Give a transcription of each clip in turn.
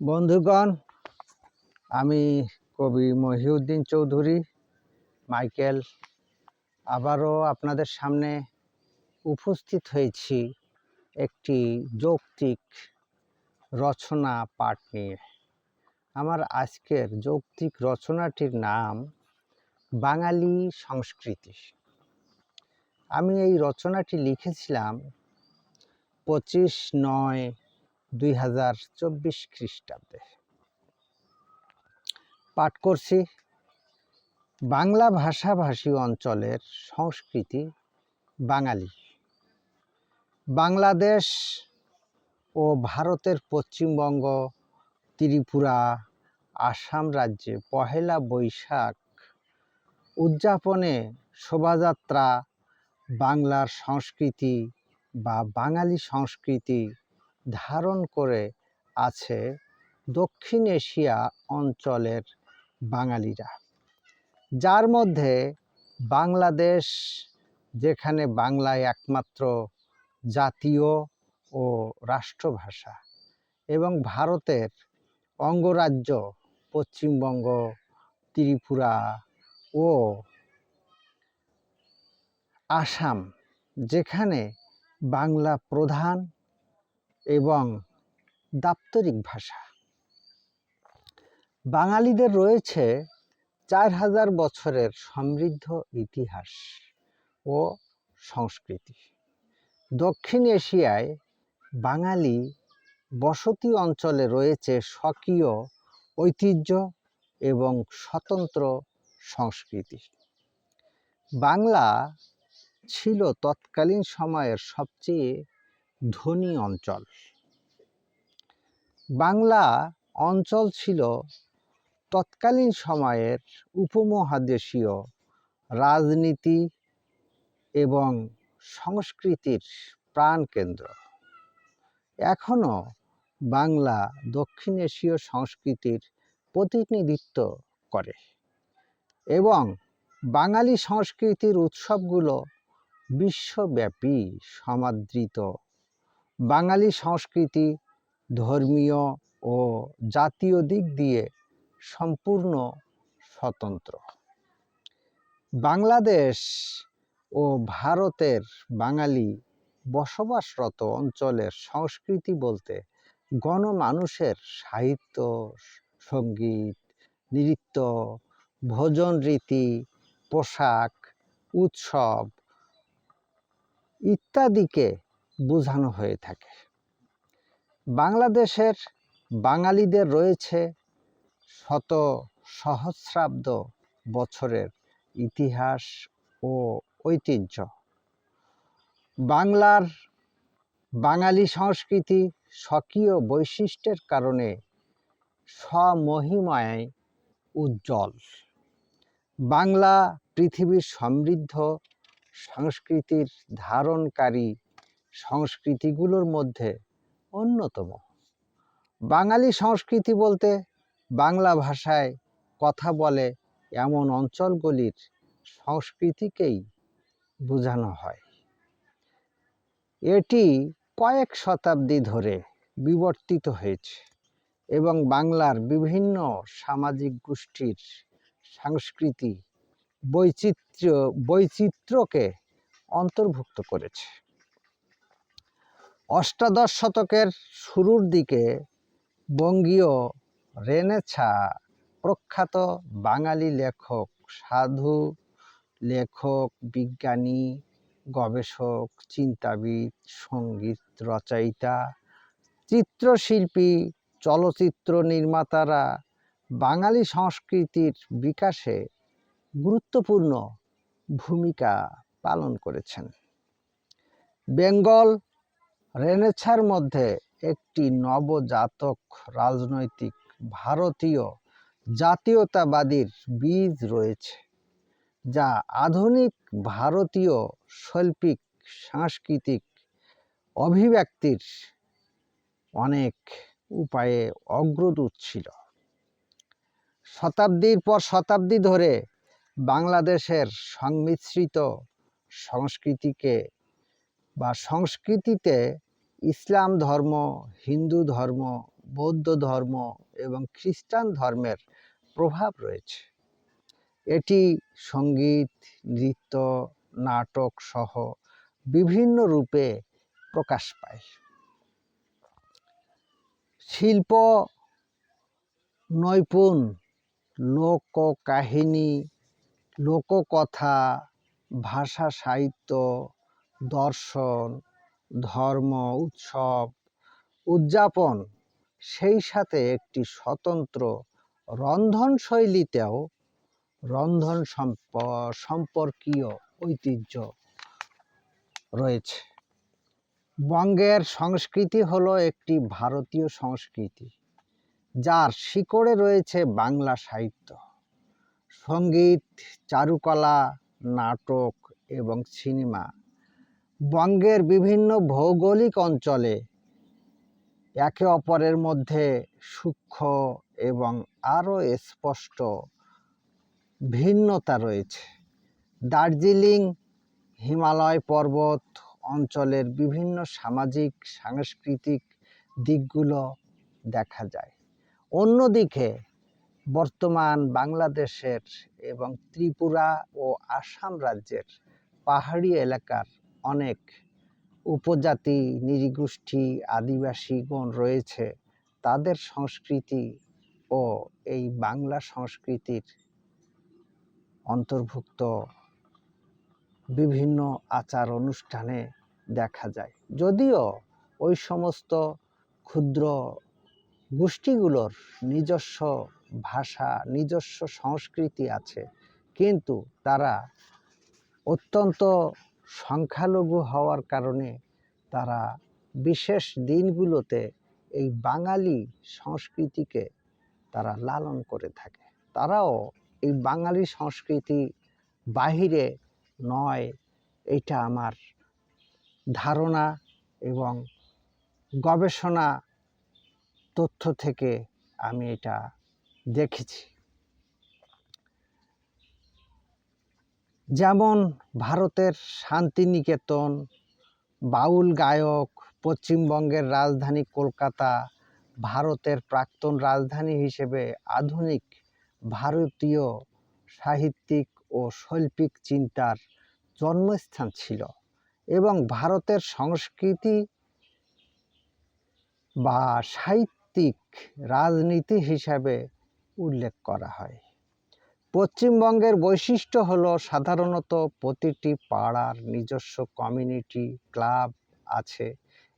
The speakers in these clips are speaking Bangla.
বন্ধুগণ, আমি কবি মহিউদ্দিন চৌধুরী, মাইকেল, আবারও আপনাদের সামনে উপস্থিত হয়েছি একটি যৌক্তিক রচনা পাঠ নিয়ে। আমার আজকের যৌক্তিক রচনাটির নাম, বাঙালি সংস্কৃতি। আমি এই রচনাটি লিখেছিলাম পঁচিশ নয় দুই হাজার চব্বিশ খ্রিস্টাব্দে। পাঠ করছি, বাংলা ভাষাভাষী অঞ্চলের সংস্কৃতি বাঙালি। বাংলাদেশ ও ভারতের পশ্চিমবঙ্গ, ত্রিপুরা, আসাম রাজ্যে পহেলা বৈশাখ উদযাপনে শোভাযাত্রা, বাংলার সংস্কৃতি বা বাঙালি সংস্কৃতি ধারণ করে আছে দক্ষিণ এশিয়া অঞ্চলের বাঙালিরা। যার মধ্যে বাংলাদেশ, যেখানে বাংলায় একমাত্র জাতীয় ও রাষ্ট্রভাষা, এবং ভারতের অঙ্গরাজ্য পশ্চিমবঙ্গ, ত্রিপুরা ও আসাম, যেখানে বাংলা প্রধান এবং দাপ্তরিক ভাষা। বাঙালিদের রয়েছে চার হাজার বছরের সমৃদ্ধ ইতিহাস ও সংস্কৃতি। দক্ষিণ এশিয়ায় বাঙালি বসতি অঞ্চলে রয়েছে স্বকীয় ঐতিহ্য এবং স্বতন্ত্র সংস্কৃতি। বাংলা ছিল তৎকালীন সময়ের সবচেয়ে ধনী অঞ্চল। বাংলা অঞ্চল ছিল তৎকালীন সময়ের উপমহাদেশীয় রাজনীতি এবং সংস্কৃতির প্রাণকেন্দ্র। এখনও বাংলা দক্ষিণ এশীয় সংস্কৃতির প্রতিনিধিত্ব করে এবং বাঙালি সংস্কৃতির উৎসবগুলো বিশ্বব্যাপী সমাদৃত বাঙালি সংস্কৃতি, ধর্মীয় ও জাতীয় দিক দিয়ে সম্পূর্ণ স্বতন্ত্র। বাংলাদেশ ও ভারতের বাঙালি বসবাসরত অঞ্চলের সংস্কৃতি বলতে গণমানুষের সাহিত্য, সংগীত, নৃত্য, ভোজন রীতি, পোশাক, উৎসব ইত্যাদিকে বোঝানো হয়ে থাকে। বাংলাদেশের বাঙালিদের রয়েছে শত সহস্রাব্দ বছরের ইতিহাস ও ঐতিহ্য। বাংলার বাঙালি সংস্কৃতি স্বকীয় বৈশিষ্ট্যের কারণে স্বমহিমায় উজ্জ্বল। বাংলা পৃথিবীর সমৃদ্ধ সংস্কৃতির ধারণকারী সংস্কৃতিগুলোর মধ্যে অন্যতম। বাঙালি সংস্কৃতি বলতে বাংলা ভাষায় কথা বলে এমন অঞ্চলগুলির সংস্কৃতিকেই বোঝানো হয়। এটি কয়েক শতাব্দী ধরে বিবর্তিত হয়েছে এবং বাংলার বিভিন্ন সামাজিক গোষ্ঠীর সংস্কৃতি বৈচিত্র্য, বৈচিত্র্যকে অন্তর্ভুক্ত করেছে। অষ্টাদশ শতকের শুরুর দিকে বঙ্গীয় রেনেছা প্রখ্যাত বাঙালি লেখক, সাধু লেখক, বিজ্ঞানী, গবেষক, চিন্তাবিদ, সংগীত রচয়িতা, চিত্রশিল্পী, চলচ্চিত্র নির্মাতারা বাঙালি সংস্কৃতির বিকাশে গুরুত্বপূর্ণ ভূমিকা পালন করেছেন। বেঙ্গল রেনেছার মধ্যে একটি নবজাতক রাজনৈতিক ভারতীয় জাতীয়তাবাদীর বীজ রয়েছে, যা আধুনিক ভারতীয় শৈল্পিক, সাংস্কৃতিক অভিব্যক্তির অনেক উপায়ে অগ্রদূত ছিল। শতাব্দীর পর শতাব্দী ধরে বাংলাদেশের সংমিশ্রিত সংস্কৃতিকে বা সংস্কৃতিতে ইসলাম ধর্ম, হিন্দু ধর্ম, বৌদ্ধ ধর্ম এবং খ্রিস্টান ধর্মের প্রভাব রয়েছে। এটি সংগীত, নৃত্য, নাটক সহ বিভিন্ন রূপে প্রকাশ পায়। শিল্প, নৈপুণ, লোককাহিনী, লোককথা, ভাষা সাহিত্য দর্শন, ধর্ম, উৎসব, উদযাপন, সেই সাথে একটি স্বতন্ত্র রন্ধনশৈলীতেও রন্ধন সম্প- সম্পর্কীয় ঐতিহ্য রয়েছে। বঙ্গের সংস্কৃতি হলো একটি ভারতীয় সংস্কৃতি, যার শিকড়ে রয়েছে বাংলা সাহিত্য। সংগীত, চারুকলা, নাটক এবং সিনেমা বঙ্গের বিভিন্ন ভৌগোলিক অঞ্চলে একে অপরের মধ্যে সূক্ষ্ম এবং আরও স্পষ্ট ভিন্নতা রয়েছে। দার্জিলিং, হিমালয় পর্বত অঞ্চলের বিভিন্ন সামাজিক, সাংস্কৃতিক দিকগুলো দেখা যায়। অন্যদিকে বর্তমান বাংলাদেশের এবং ত্রিপুরা ও আসাম রাজ্যের পাহাড়ি এলাকার অনেক উপজাতি নৃগোষ্ঠী আদিবাসীগণ রয়েছে। তাদের সংস্কৃতি ও এই বাংলা সংস্কৃতির অন্তর্ভুক্ত বিভিন্ন আচার অনুষ্ঠানে দেখা যায়। যদিও ওই সমস্ত ক্ষুদ্র গোষ্ঠীগুলোর নিজস্ব ভাষা, নিজস্ব সংস্কৃতি আছে, কিন্তু তারা অত্যন্ত সংখ্যালঘু হওয়ার কারণে তারা বিশেষ দিনগুলোতে এই বাঙালি সংস্কৃতিকে তারা লালন করে থাকে। তারাও এই বাঙালি সংস্কৃতি বাহিরে নয় এটা আমার ধারণা এবং গবেষণা তথ্য থেকে আমি এটা দেখেছি। যেমন ভারতের শান্তিনিকেতন, বাউল গায়ক, পশ্চিমবঙ্গের রাজধানী কলকাতা, ভারতের প্রাক্তন রাজধানী হিসেবে আধুনিক ভারতীয় সাহিত্যিক ও শৈল্পিক চিন্তার জন্মস্থান ছিল এবং ভারতের সংস্কৃতি বা সাহিত্যিক রাজনীতি হিসাবে উল্লেখ করা হয়। পশ্চিমবঙ্গের বৈশিষ্ট্য হলো সাধারণত প্রতিটি পাড়ার নিজস্ব কমিউনিটি ক্লাব আছে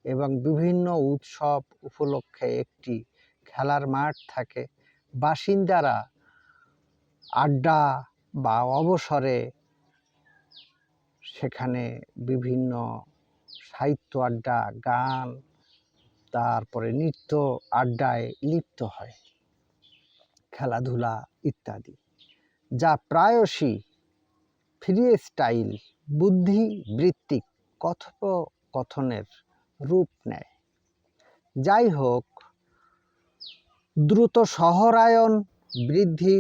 এবং বিভিন্ন উৎসব উপলক্ষে একটি খেলার মাঠ থাকে। বাসিন্দারা আড্ডা বা অবসরে সেখানে বিভিন্ন সাহিত্য আড্ডা, গান, তারপরে নৃত্য আড্ডায় লিপ্ত হয়। খেলাধুলা ইত্যাদি। যা প্রায়শই ফ্রি স্টাইল বুদ্ধিবৃত্তিক কথোপকথনের রূপ নেয়। যাই হোক দ্রুত শহরায়ন বৃদ্ধি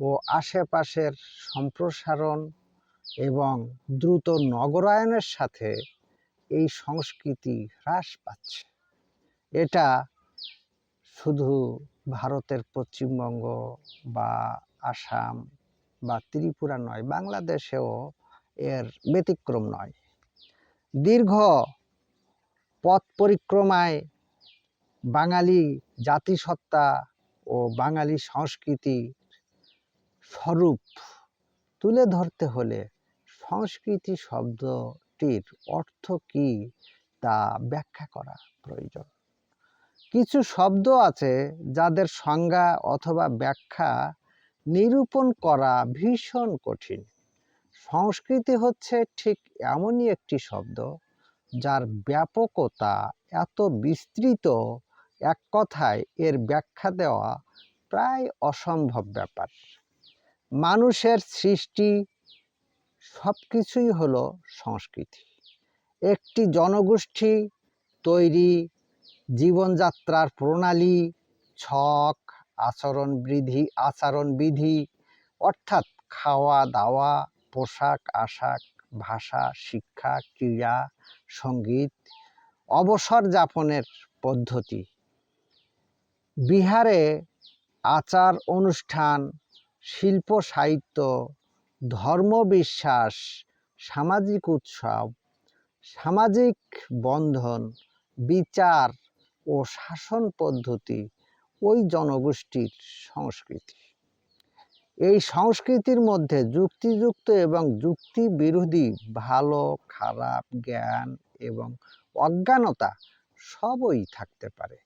ও আশেপাশের সম্প্রসারণ এবং দ্রুত নগরায়নের সাথে এই সংস্কৃতি হ্রাস পাচ্ছে। এটা শুধু ভারতের পশ্চিমবঙ্গ বা আসাম বা ত্রিপুরা নয়, বাংলাদেশেও এর ব্যতিক্রম নয়। দীর্ঘ পথ পরিক্রমায় বাঙালি জাতিসত্তা ও বাঙালি সংস্কৃতি স্বরূপ তুলে ধরতে হলে সংস্কৃতি শব্দটির অর্থ কী তা ব্যাখ্যা করা প্রয়োজন। কিছু শব্দ আছে যাদের সংজ্ঞা অথবা ব্যাখ্যা নিরূপণ করা ভীষণ কঠিন। সংস্কৃতি হচ্ছে ঠিক এমনই একটি শব্দ, যার ব্যাপকতা এত বিস্তৃত, এক কথায় এর ব্যাখ্যা দেওয়া প্রায় অসম্ভব ব্যাপার। মানুষের সৃষ্টি সব কিছুই হলো সংস্কৃতি। একটি জনগোষ্ঠী তৈরি জীবনযাত্রার প্রণালী, ছক আচরণবিধি আচরণবিধি অর্থাৎ খাওয়া, দাওয়া, পোশাক, আশাক, ভাষা, শিক্ষা ক্রীড়া সংগীত, অবসর যাপনের পদ্ধতি। বিহারে আচার অনুষ্ঠান, শিল্প, সাহিত্য ধর্মবিশ্বাস সামাজিক উৎসব, সামাজিক বন্ধন, বিচার ও শাসন পদ্ধতি ওই জনগোষ্ঠীর সংস্কৃতি। এই সংস্কৃতির মধ্যে যুক্তিযুক্ত এবং যুক্তি বিরোধী ভালো, খারাপ, জ্ঞান এবং অজ্ঞানতা সবই থাকতে পারে।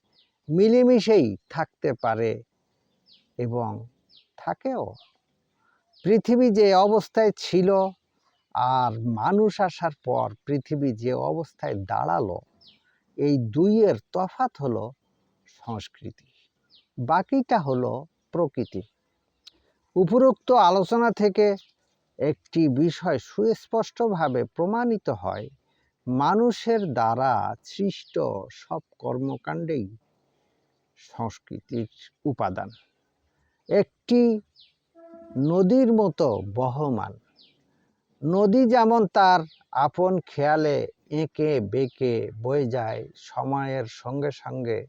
মিলেমিশেই থাকতে পারে এবং থাকেও। পৃথিবী যে অবস্থায় ছিল আর মানুষ আসার পর পৃথিবী যে অবস্থায় দাঁড়াল, এই দুইয়ের তফাত হলো সংস্কৃতি। বাকিটা হলো প্রকৃতি। উপরোক্ত আলোচনা থেকে একটি বিষয় সুস্পষ্টভাবে প্রমাণিত হয়, মানুষের দ্বারা সৃষ্ট সব কর্মকাণ্ডেই সংস্কৃতির উপাদান। একটি নদীর মতো বহমান। নদী যেমন তার আপন খেয়ালে এঁকে বেঁকে বয়ে যায় সময়ের সঙ্গে সঙ্গে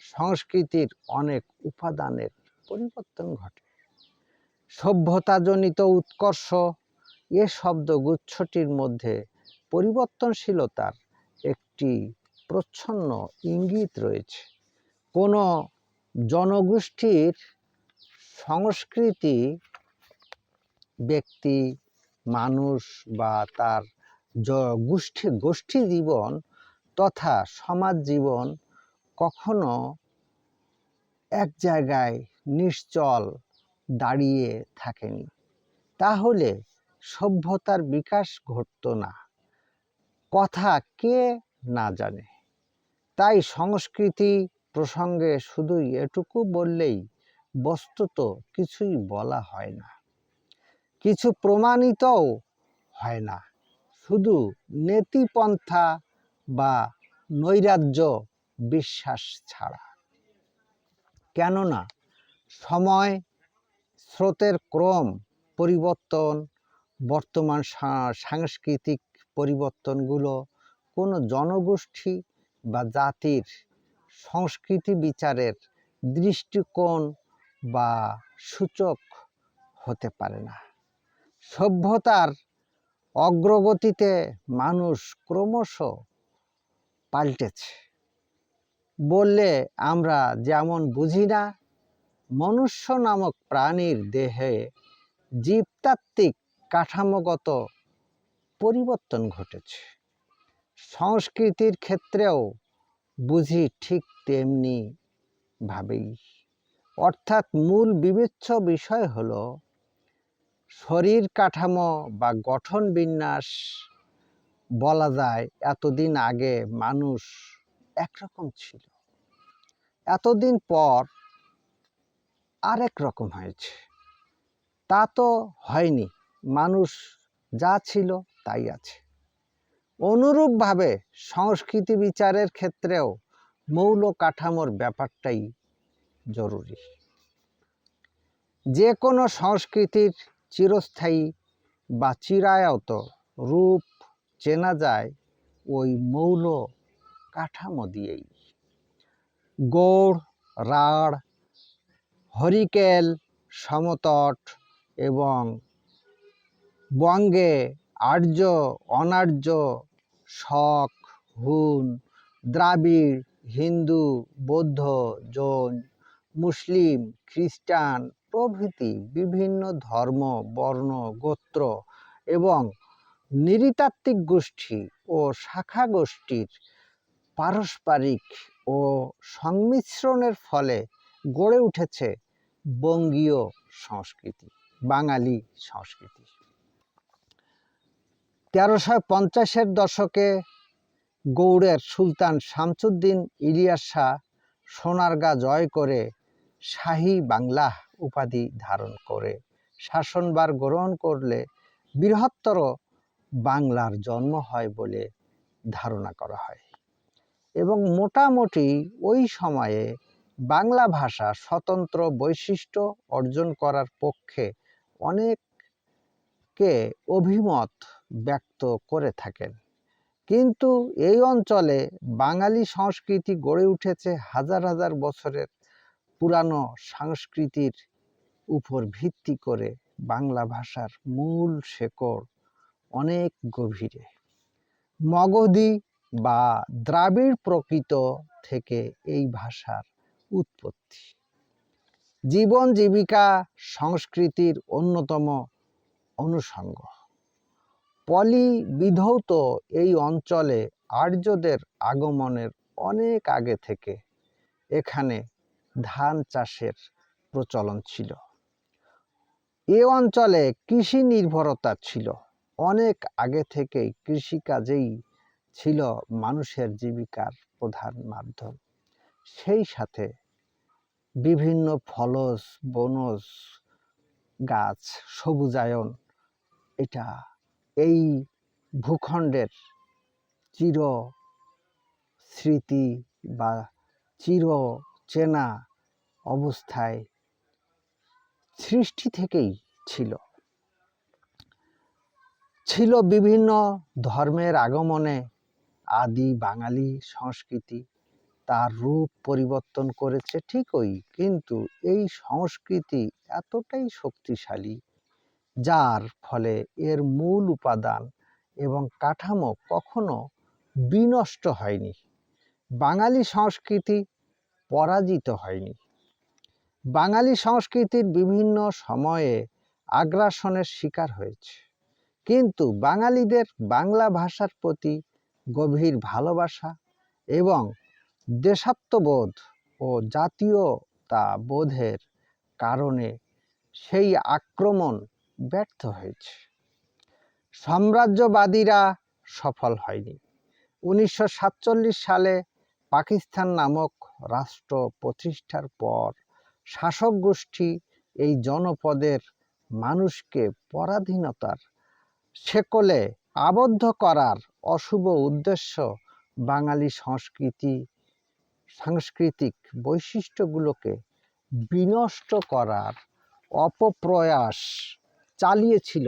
সংস্কৃতির অনেক উপাদানের পরিবর্তন ঘটে। সভ্যতাজনিত উৎকর্ষ, এ শব্দগুচ্ছটির মধ্যে পরিবর্তনশীলতার একটি প্রচ্ছন্ন ইঙ্গিত রয়েছে। কোনো জনগোষ্ঠীর সংস্কৃতি, ব্যক্তি, মানুষ বা তার গোষ্ঠী গোষ্ঠী জীবন তথা সমাজ জীবন কখনো এক জায়গায় নিশ্চল দাঁড়িয়ে থাকেনি। তাহলে সভ্যতার বিকাশ ঘটতো না। কথা কে না জানে। তাই সংস্কৃতি প্রসঙ্গে শুধুই এটুকু বললেই বস্তুত কিছুই বলা হয় না। কিছু প্রমাণিতও হয় না। শুধু নেতিপন্থা বা নৈরাজ্য বিশ্বাস ছাড়া। কেননা সময়, স্রোতের ক্রম পরিবর্তন, বর্তমান সাংস্কৃতিক পরিবর্তনগুলো কোনো জনগোষ্ঠী বা জাতির সংস্কৃতি বিচারের দৃষ্টিকোণ বা সূচক হতে পারে না। সভ্যতার অগ্রগতিতে মানুষ ক্রমশ পাল্টেছে। বললে আমরা যেমন বুঝি না, মনুষ্য নামক প্রাণীর দেহে জীবতাত্ত্বিক কাঠামোগত পরিবর্তন ঘটেছে। সংস্কৃতির ক্ষেত্রেও বুঝি ঠিক তেমনি ভাবেই। অর্থাৎ মূল বিবেচ্য বিষয় হল শরীর কাঠামো বা গঠন বিন্যাস বলা যায়। এতদিন আগে মানুষ একরকম ছিল। এতদিন পর আরেক রকম হয়েছে। তা তো হয়নি। মানুষ যা ছিল তাই আছে। অনুরূপভাবে সংস্কৃতি বিচারের ক্ষেত্রেও মৌল কাঠামোর ব্যাপারটাই জরুরি। যে কোনো সংস্কৃতির চিরস্থায়ী বা চিরায়ত রূপ চেনা যায় ওই মৌল কাঠামো দিয়েই। গৌড়, রাঢ়, হরিকেল, সমতট এবং বঙ্গে আর্য, অনার্য, শক, হুন, দ্রাবিড়, হিন্দু, বৌদ্ধ, জৈন, মুসলিম, খ্রিস্টান প্রভৃতি বিভিন্ন ধর্ম, বর্ণ, গোত্র এবং নৃতাত্ত্বিক গোষ্ঠী ও শাখা গোষ্ঠীর পারস্পরিক ও সংমিশ্রণের ফলে গড়ে উঠেছে বঙ্গীয় সংস্কৃতি, বাঙালি সংস্কৃতি। তেরোশো পঞ্চাশের দশকে গৌড়ের সুলতান শামসুদ্দিন ইলিয়াস শাহ সোনারগা জয় করে শাহী বাংলা উপাধি ধারণ করে শাসনবার গ্রহণ করলে বৃহত্তর বাংলার জন্ম হয় বলে ধারণা করা হয়। এবং মোটামুটি ওই সময়ে বাংলা ভাষা স্বতন্ত্র বৈশিষ্ট্য অর্জন করার পক্ষে অনেককে অভিমত ব্যক্ত করে থাকেন। কিন্তু এই অঞ্চলে বাঙালি সংস্কৃতি গড়ে উঠেছে হাজার হাজার বছরের পুরানো সংস্কৃতির উপর ভিত্তি করে বাংলা ভাষার মূল শেকড় অনেক গভীরে। মগধি বা দ্রাবিড় প্রকৃত থেকে এই ভাষার উৎপত্তি। জীবন জীবিকা সংস্কৃতির অন্যতম অনুষঙ্গ। পলি বিধৌত এই অঞ্চলে আর্যদের আগমনের অনেক আগে থেকে এখানে ধান চাষের প্রচলন ছিল। এ অঞ্চলে কৃষি নির্ভরতা ছিল। অনেক আগে থেকেই কৃষিকাজেই ছিল মানুষের জীবিকার প্রধান মাধ্যম। সেই সাথে বিভিন্ন ফলজ বনজ গাছ, সবুজায়ন, এটা এই ভূখণ্ডের চির স্মৃতি বা চির চেনা অবস্থায় সৃষ্টি থেকেই ছিল। ছিল বিভিন্ন ধর্মের আগমনে আদি বাঙালি সংস্কৃতি তার রূপ পরিবর্তন করেছে ঠিকই, কিন্তু এই সংস্কৃতি এতটাই শক্তিশালী যার ফলে এর মূল উপাদান এবং কাঠামো কখনো বিনষ্ট হয়নি, বাঙালি সংস্কৃতি পরাজিত হয়নি। বাঙালি সংস্কৃতির বিভিন্ন সময়ে আগ্রাসনের শিকার হয়েছে, কিন্তু বাঙালিদের বাংলা ভাষার প্রতি গভীর ভালোবাসা এবং দেশাত্মবোধ ও জাতীয়তা বোধের কারণে সেই আক্রমণ ব্যর্থ হয়েছে। সাম্রাজ্যবাদীরা সফল হয়নি। উনিশশো সাতচল্লিশ সালে পাকিস্তান নামক রাষ্ট্র প্রতিষ্ঠার পর শাসক গোষ্ঠী এই জনপদের মানুষকে পরাধীনতার শেকলে আবদ্ধ করার অশুভ উদ্দেশ্য বাঙালি সংস্কৃতি, সাংস্কৃতিক বৈশিষ্ট্যগুলোকে বিনষ্ট করার অপপ্রয়াস চালিয়েছিল,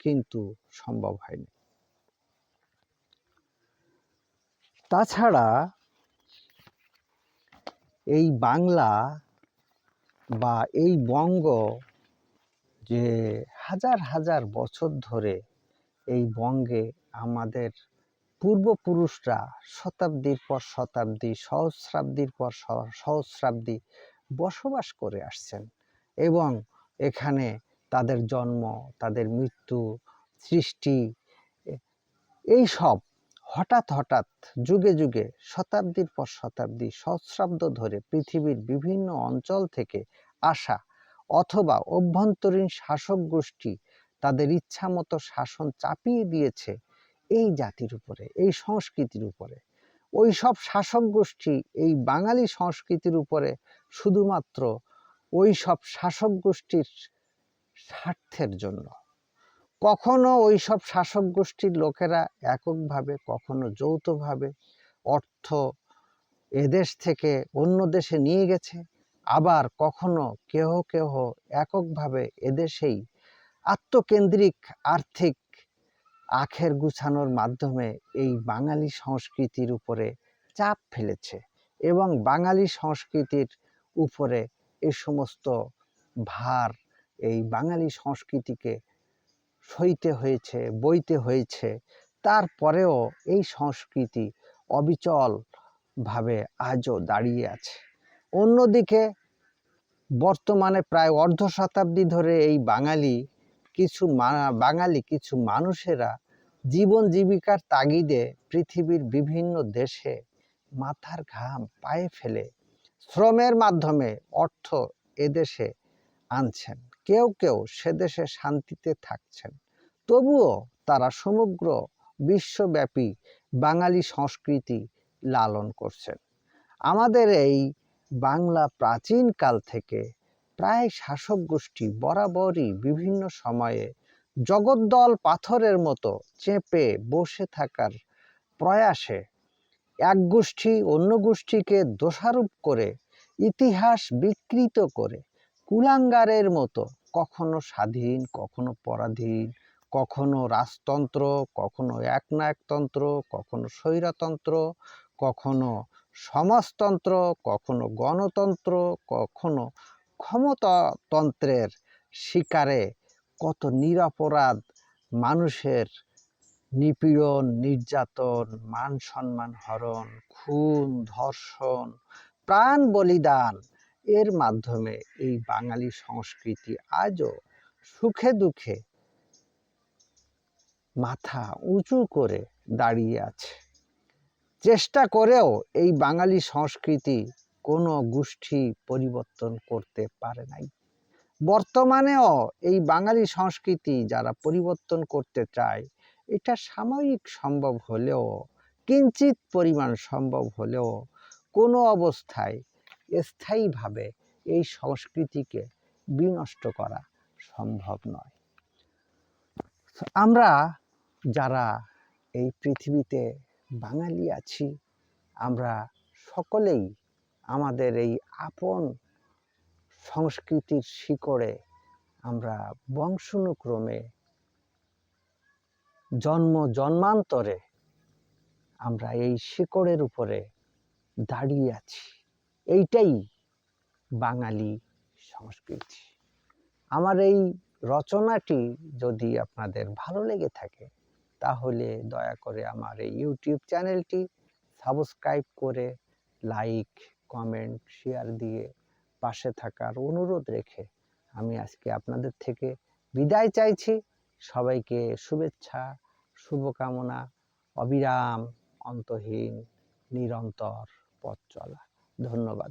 কিন্তু সম্ভব হয়নি। তাছাড়া এই বাংলা বা এই বঙ্গ যে হাজার হাজার বছর ধরে এই বঙ্গে আমাদের পূর্বপুরুষরা শতাব্দীর পর শতাব্দী, সহস্রাব্দীর পর সহস্রাব্দী বসবাস করে আসছেন এবং এখানে তাদের জন্ম, তাদের মৃত্যু, সৃষ্টি, এই সব হঠাৎ হঠাৎ যুগে যুগে, শতাব্দীর পর শতাব্দী, সহস্রাব্দ ধরে পৃথিবীর বিভিন্ন অঞ্চল থেকে আসা অথবা অভ্যন্তরীণ শাসক গোষ্ঠী তাদের ইচ্ছা মতো শাসন চাপিয়ে দিয়েছে এই জাতির উপরে, এই সংস্কৃতির উপরে। ওই সব শাসক গোষ্ঠী, এই বাঙালি সংস্কৃতির উপরে শুধুমাত্র ওই সব শাসক গোষ্ঠীর স্বার্থের জন্য। কখনো ওই সব শাসক গোষ্ঠীর লোকেরা এককভাবে, কখনো যৌথভাবে অর্থ এদেশ থেকে অন্য দেশে নিয়ে গেছে। আবার কখনো কেহ কেহ এককভাবে এদেশেই আত্মকেন্দ্রিক আর্থিক আখের গুছানোর মাধ্যমে এই বাঙালি সংস্কৃতির উপরে চাপ ফেলেছে এবং বাঙালি সংস্কৃতির উপরে এ সমস্ত ভার, এই বাঙালি সংস্কৃতিকে সইতে হয়েছে, বইতে হয়েছে। তারপরেও এই সংস্কৃতি অবিচলভাবে আজও দাঁড়িয়ে আছে। অন্যদিকে বর্তমানে প্রায় অর্ধ শতাব্দী ধরে এই বাঙালি কিছু বাঙালি কিছু মানুষেরা জীবন জীবিকার তাগিদে পৃথিবীর বিভিন্ন দেশে মাথার ঘাম পায়ে ফেলে শ্রমের মাধ্যমে অর্থ এদেশে আনছেন। কেউ কেউ সে দেশে শান্তিতে থাকছেন। তবুও তারা সমগ্র বিশ্বব্যাপী বাঙালি সংস্কৃতি লালন করছেন। আমাদের এই বাংলা প্রাচীনকাল থেকে প্রায় শাসক গোষ্ঠী বরাবরই বিভিন্ন সময়ে জগদ্দল পাথরের মতো চেপে বসে থাকার প্রয়াসে এক গোষ্ঠী অন্য গোষ্ঠীকে দোষারোপ করে, ইতিহাস বিকৃত করে, কুলাঙ্গারের মতো, কখনো স্বাধীন, কখনো পরাধীন, কখনো রাজতন্ত্র, কখনো একনায়কতন্ত্র কখনো স্বৈরতন্ত্র, কখনো সমাজতন্ত্র, কখনো গণতন্ত্র, কখনো ক্ষমতাতন্ত্রের শিকারে কত নিরাপরাধ মানুষের নিপীড়ন, নির্যাতন, মান সম্মান হরণ, খুন, ধর্ষণ, প্রাণ বলিদান এর মাধ্যমে এই বাঙালি সংস্কৃতি আজও সুখে দুঃখে মাথা উঁচু করে দাঁড়িয়ে আছে। চেষ্টা করেও এই বাঙালি সংস্কৃতি কোনো গোষ্ঠী পরিবর্তন করতে পারে নাই। বর্তমানেও এই বাঙালি সংস্কৃতি যারা পরিবর্তন করতে চায়, এটা সাময়িক সম্ভব হলেও, কিঞ্চিত পরিমাণ সম্ভব হলেও কোনো অবস্থায় স্থায়ীভাবে এই সংস্কৃতিকে বিনষ্ট করা সম্ভব নয়। আমরা যারা এই পৃথিবীতে বাঙালি আছি, আমরা সকলেই আমাদের এই আপন সংস্কৃতির শিকড়ে আমরা বংশানুক্রমে জন্ম জন্মান্তরে আমরা এই শিকড়ের উপরে দাঁড়িয়ে আছি। এইটাই বাঙালি সংস্কৃতি। আমার এই রচনাটি যদি আপনাদের ভালো লেগে থাকে, তাহলে দয়া করে আমার এই ইউটিউব চ্যানেলটি সাবস্ক্রাইব করে লাইক, কমেন্ট, শেয়ার দিয়ে পাশে থাকার অনুরোধ রেখে আমি আজকে আপনাদের থেকে বিদায় চাইছি। সবাইকে শুভেচ্ছা, শুভকামনা, অবিরাম, অন্তহীন, নিরন্তর পথ চলা। ধন্যবাদ।